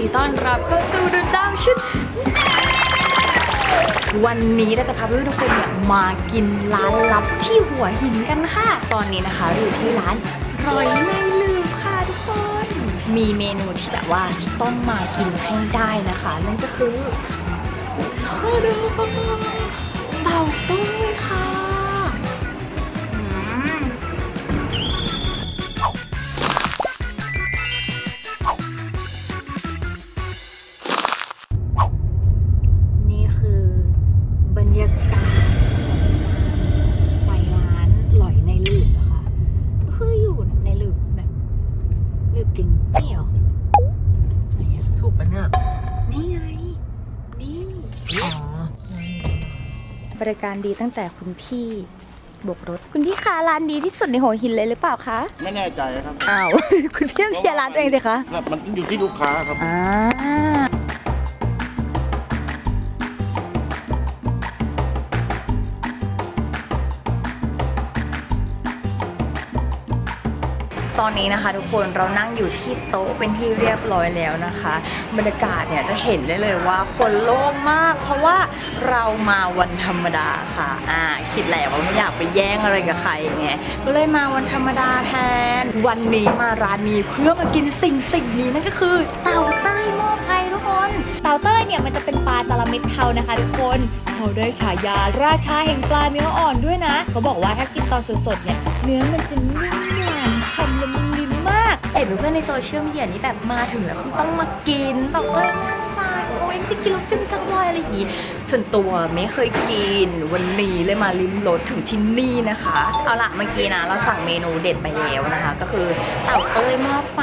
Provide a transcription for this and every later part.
ดีต้อนรับเข้าสู่ดอะดาวชุด วันนี้เราจะพาเพื่อนทุกคนเนี่ยมากินร้านลับที่หัวหินกันค่ะ ตอนนี้นะคะเราอยู่ที่ร้านร้อยไม่ลืมค่ะทุกคน มีเมนูที่แบบว่าต้องมากินให้ได้นะคะ นั่นก็คือโซดาเต่าต้มค่ะ ริการดีตั้งแต่คุณพี่โบกรถ คุณพี่คะร้านดีที่สุดในหัวหินเลยหรือเปล่าคะไม่แน่ใจครับอ้าว คุณพี่ต้องเคลียร์ร้านตัวเองสิคะครับมันอยู่ที่ลูกค้าครับ อ่า ตอนนี้นะคะทุกคนเรานั่งอยู่ที่โต๊ะเป็นที่เรียบร้อยแล้วนะคะ บรรยากาศเนี่ยจะเห็นได้เลยว่าคนโล่งมาก เพราะว่าเรามาวันธรรมดาค่ะ อ่า คิดแล้วว่าไม่อยากไปแย่งอะไรกับใครไงก็เลยมาวันธรรมดาแทน วันนี้มาร้านนี้เพื่อมากินสิ่งสิ่งนี้นั่นก็คือ เต่าเต้ยหม้อไฟทุกคนเต่าเต้ยเนี่ยมันจะเป็นปลาจาระเม็ดเทานะคะทุกคนเขาได้ฉายาราชาแห่งปลาเนื้ออ่อนด้วยนะ เขาบอกว่าถ้ากินตอนสดๆเนี่ยเนื้อมันจะนุ่ม หวานฉ่ำละมุนลิ้นมากเห็นเพื่อนในโซเชียลมีเดียนี่แบบมาถึงแล้วคือต้องมากินแบบเอ้ยน่าฟาโอ้ยจะกินแล้วฟินจังเลยอะไรอย่างงี้ ส่วนตัวไม่เคยกิน วันนี้เลยมาลิ้มรสถึงที่นี่นะคะ เอาละเมื่อกี้นะเราสั่งเมนูเด็ดไปแล้วนะคะ ก็คือเต่าเต้ยหม้อไฟ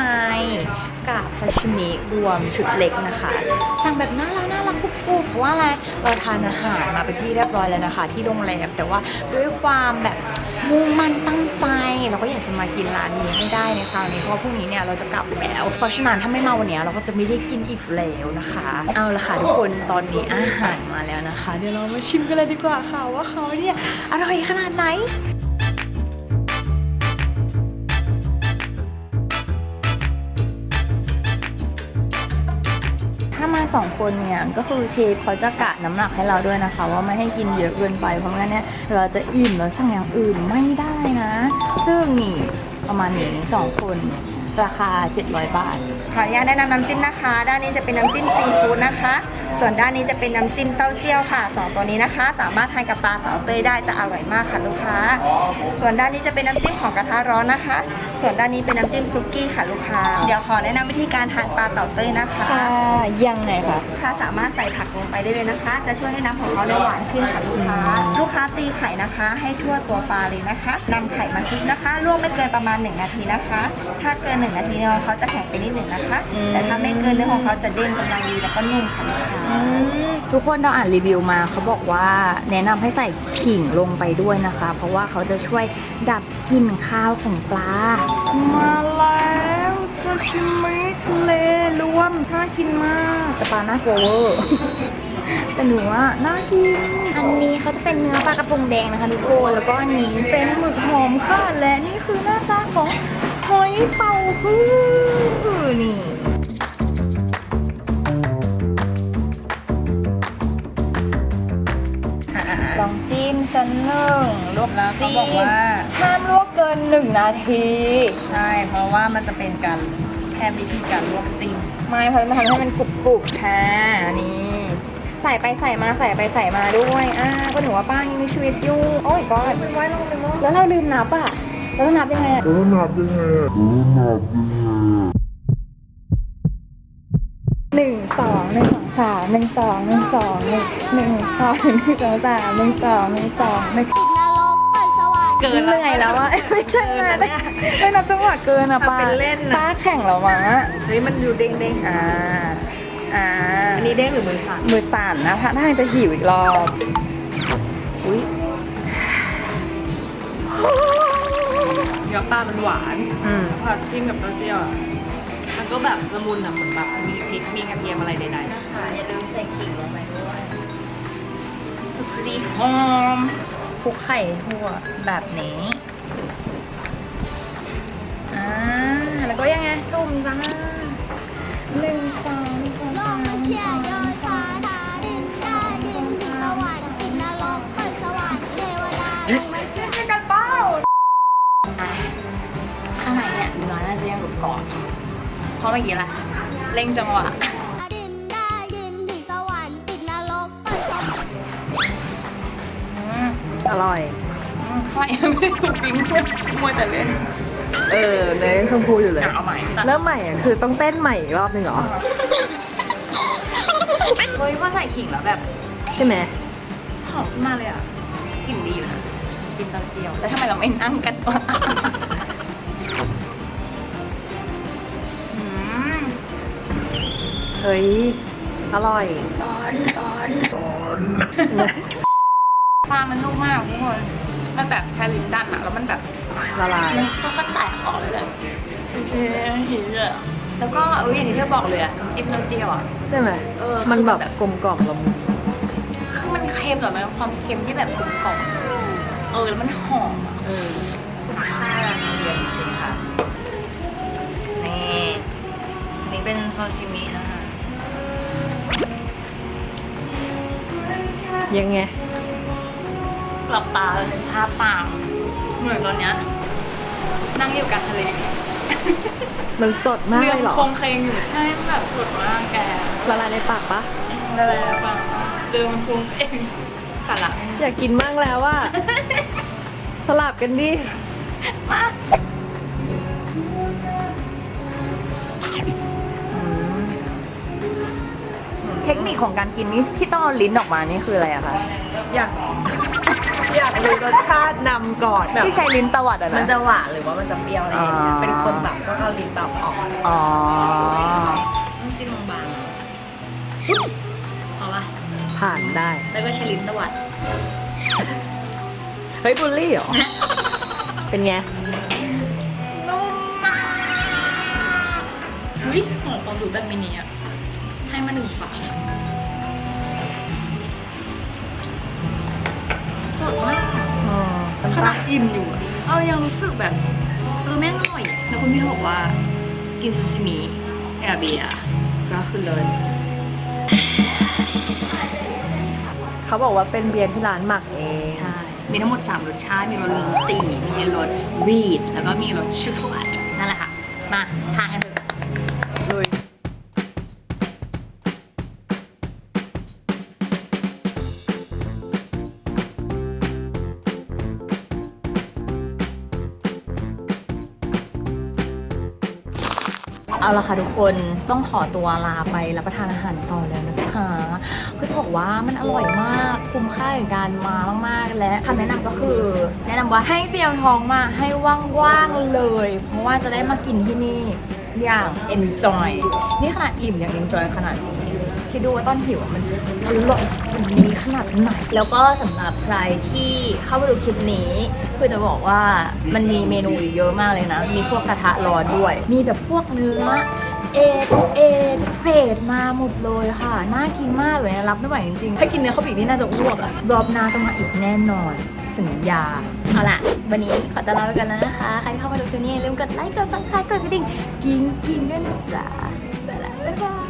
กับซาชิมิรวมชุดเล็กนะคะ สั่งแบบน่ารักน่ารักกุ๊บเพราะว่าอะไรเราทานอาหารมาเป็นที่เรียบร้อยแล้วนะคะ ที่โรงแรมแต่ว่าด้วยความแบบ มุ่งมั่นตั้งใจเราก็อยากจะมากินร้านนี้ให้ได้ในคราวนี้เพราะว่าพรุ่งนี้เนี่ยเราจะกลับแล้ว เพราะฉะนั้นถ้าไม่มาวันนี้เราก็จะไม่ได้กินอีกแล้วนะคะ เอาละค่ะทุกคนตอนนี้อาหารมาแล้วนะคะ เดี๋ยวเรามาชิมกันเลยดีกว่าค่ะว่าเขาเนี่ยอร่อยขนาดไหน สองคนเนี่ยก็คือเชฟเขาจะกะน้ำหนักให้เราด้วยนะคะ ว่าไม่ให้กินเยอะเกินไปเพราะงั้นเนี่ยเราจะอิ่มแล้วสั่งอย่างอื่นไม่ได้นะ ซึ่งนี่ประมาณนี้สองคนราคา 700 บาท ออนุญาตแนะนำน้ำจิ้มนะคะ ด้านนี้จะเป็นน้ำจิ้มซีฟู้ดนะคะ ส่วนด้านนี้จะเป็นน้ำจิ้มเต้าเจี้ยวค่ะสองตัวนี้นะคะ สามารถทานกับปลาเผาเตยได้จะอร่อยมากค่ะลูกค้า ส่วนด้านนี้จะเป็นน้ำจิ้มของกระทะร้อนนะคะ ส่วนด้านนี้เป็นน้ำจิ้มซุกี้ค่ะลูกค้า เดี๋ยวขอแนะนำวิธีการทานปลาเต่าเต้ยนะคะค่ะยังไงคะลูกค้าสามารถใส่ผักลงไปได้เลยนะคะ จะช่วยให้น้ำของเขาเนี่ยหวานขึ้นค่ะลูกค้า ลูกค้าตีไข่นะคะ ให้ทั่วตัวปลาเลยนะคะนำไข่มาคลุกนะคะลวกไม่เกินประมาณ 1 นาทีนะคะ ถ้าเกิน 1 นาทีเนื้อเขาจะแข็งไปนิดหนึ่งนะคะแต่ถ้าไม่เกินเนื้องของเขาจะเด้งกำลังดีแล้วก็นุ่มค่ะลูกค้าทุกคนเราอ่านรีวิวมาเขาบอกว่าแนะนำให้ใส่ขิงลงไปด้วยนะคะ เพราะว่าเขาจะช่วยดับกลิ่นข้าวของปลา มาแล้วซาชิมิทะเลรวมน่ากินมากแต่ปลาน่ากลัวเวอร์ แต่หนูว่าน่ากิน อันนี้เขาจะเป็นเนื้อปลากระพงแดงนะคะทุกคน แล้วก็อันนี้เป็นหมึกหอมค่ะ และนี่คือหน้าตาของ ยเป่าฮื้อนี่ลองจิ้มสันหนึ่งลวกแล้วเขาบอกว่าห้ามลวกเกินหนึ่งนาที ใช่ เพราะว่ามันจะเป็นการแค่วิธีการลวกจิ้มไม่เพราะมันทำให้มันกรุบกรุบๆค่ะนี่ใส่ไปใส่มาใส่ไปใส่มาด้วย อ่าก็ถือว่าป้ายังมีชีวิตอยู่ โอ้ยก็ไว้ลงไปมั้งแล้วเราลืมนับอะ แล้วเรานับยังไงอะ Não nada, né? Não nada, né? หนึ่งสองหนึ่งสองสามหนึ่งสองหนึ่งสองหนึ่งหนึ่งสองหนึ่งสองสามหนึ่งสองหนึ่งสองหนึ่งเกินเหนื่อยแล้วอะไม่ใช่นะไม่นับจังหวะเกินอะป้าทำเป็นเล่นน่ะป้าแข่งแล้วมะเฮ้ยมันอยู่เด้งเด้งๆอ่าอ่าอันนี้เด้งหรือมือสั่นมือสั่นนะถ้าถ้าจะหิวอีกรอบอุ้ย เนื้อปลามันหวานอืม พอจิ้มกับเต้าเจี้ยวอะมันก็แบบละมุนอะเหมือนแบบมีพริกมีกระเทียมอะไรใดๆค่ะอย่าลืมใส่ขิงลงไปด้วยสุบสีหอมคลุกไข่ทั่วแบบนี้อ่าแล้วก็ยังไงจุ่มจ้าหนึ่งส ก่อน เพราะเมื่อกี้ละเร่งจังหวะดินได้ยินถึงสวรรค์ปิดนรกเปิดสวรรค์อืมอร่อย อืมทำไมไม่ถูกปิ้งมัวแต่เล่นเออเนื้อยังชมพูอยู่เลยอยากเอาใหม่เริ่มใหม่อะคือต้องเต้นใหม่อีกรอบนึงเหรอ เฮ้ยว่าใส่ขิงแล้วแบบใช่ไหมหอมขึ้นมาเลยอะกลิ่นดีอยู่นะจินเตาเจียวแล้วทำไมเราไม่นั่งกันวะ ฮ้ย อร่อยปลามันนุ่มมากทุกคน มันแบบใช้ลิ้นดันอะแล้วมันแบบละลายมันก็แตกออกเลยเลยโอเคหิวเลยอะแล้วก็เอออย่างที่เธอบอกเลยอะจิ้มน้ำเจียวอะ ใช่ไหมเออ มันแบบคือแบบกลมกล่อมละมุนคือมันเค็มแต่มันเป็นความเค็มที่แบบกลมกล่อมเออแล้วมันหอมอะเออค่าเรียนจริงค่ะ นี่อันนี้เป็นซาชิมินะคะ ยังไง หลับตาแล้วเป็นภาพเปล่าเหมือนตอนเนี้ยนั่งอยู่กลางทะเลมันสดมากเรืเลยเหรอคงเคงอยู่ใช่มันแบบสดมากแกละลายในปากปะอะไรบ้างเรือมันคงเคงสาระ อยากกินมากแล้วว่า สลับกันดิ คนิคของการกินนี่ที่ต้องเอาลิ้นออกมานี่คืออะไรอะคะอยากอยากรู้รสชาตินำก่อนแบบที่ใช้ลิ้นตวัดอะนะมันจะหวานหรือว่ามันจะเปรี้ยวอะไรอย่างเงี้ยอ๋อ เป็นคนแบบต้องเอาลิ้นแบบออกอ๋อ ต้องจิ้มบางเอาละๆผ่านได้ แล้วก็ใช้ลิ้นตวัดเฮ้ยบูลลี่เหรอ เป็นไง นุ่มมากเฮ้ยหอมความดูแบบมินิอะ ให้มาหนึ่งฝาสดมากขนาดอิ่มอยู่อะเออยังรู้สึกแบบเออแม่งอร่อยอะแล้วคุณพี่เขาบอกว่า กินซาซิมิกับเบียร์ก็คือเลย เขาบอกว่าเป็นเบียร์ที่ร้านหมักเองใช่ มีทั้งหมด 3 รสชาติ มีรสลิ้นจี่มีรสวีด แล้วก็มีรสช็อกโกแลตนั่นแหละค่ะ มาทานกันเถอะ เอาละค่ะทุกคนต้องขอตัวลาไปรับประทานอาหารต่อแล้วนะคะก็จะบอกว่ามันอร่อยมากคุ้มค่ากับการมามากๆ และคำแนะนำก็คือ แนะนำว่าให้เตรียมท้องมาให้ว่างๆเลย เพราะว่าจะได้มากินที่นี่อย่าง enjoy นี่ขนาดอิ่มอย่าง enjoy ขนาดนี้ คิดดูว่าตอนหิวอะมันอร่อยมันนี้ขนาดไหน แล้วก็สำหรับใครที่เข้ามาดูคลิปนี้คือจะบอกว่ามันมีเมนูอยู่เยอะมากเลยนะ มีพวกกระทะร้อนด้วย มีแบบพวกเนื้อเอทุกเอทุกเกรดมาหมดเลยค่ะ น่ากินมากเลยนะรับไม่ไหวจริงๆ ถ้ากินเนื้อเข้าไปอีกนี่น่าจะอ้วกอะรอบหน้าต้องมาอีกแน่นอน สัญญา เอาล่ะ วันนี้ขอตัวลาไปกันแล้วนะคะ ใครที่เข้ามาดูคลิปนี้อย่าลืมกดไลค์ กดซับสไครต์กดกระดิ่ง กินกินกันนะจ๊ะไปละบ๊ายบาย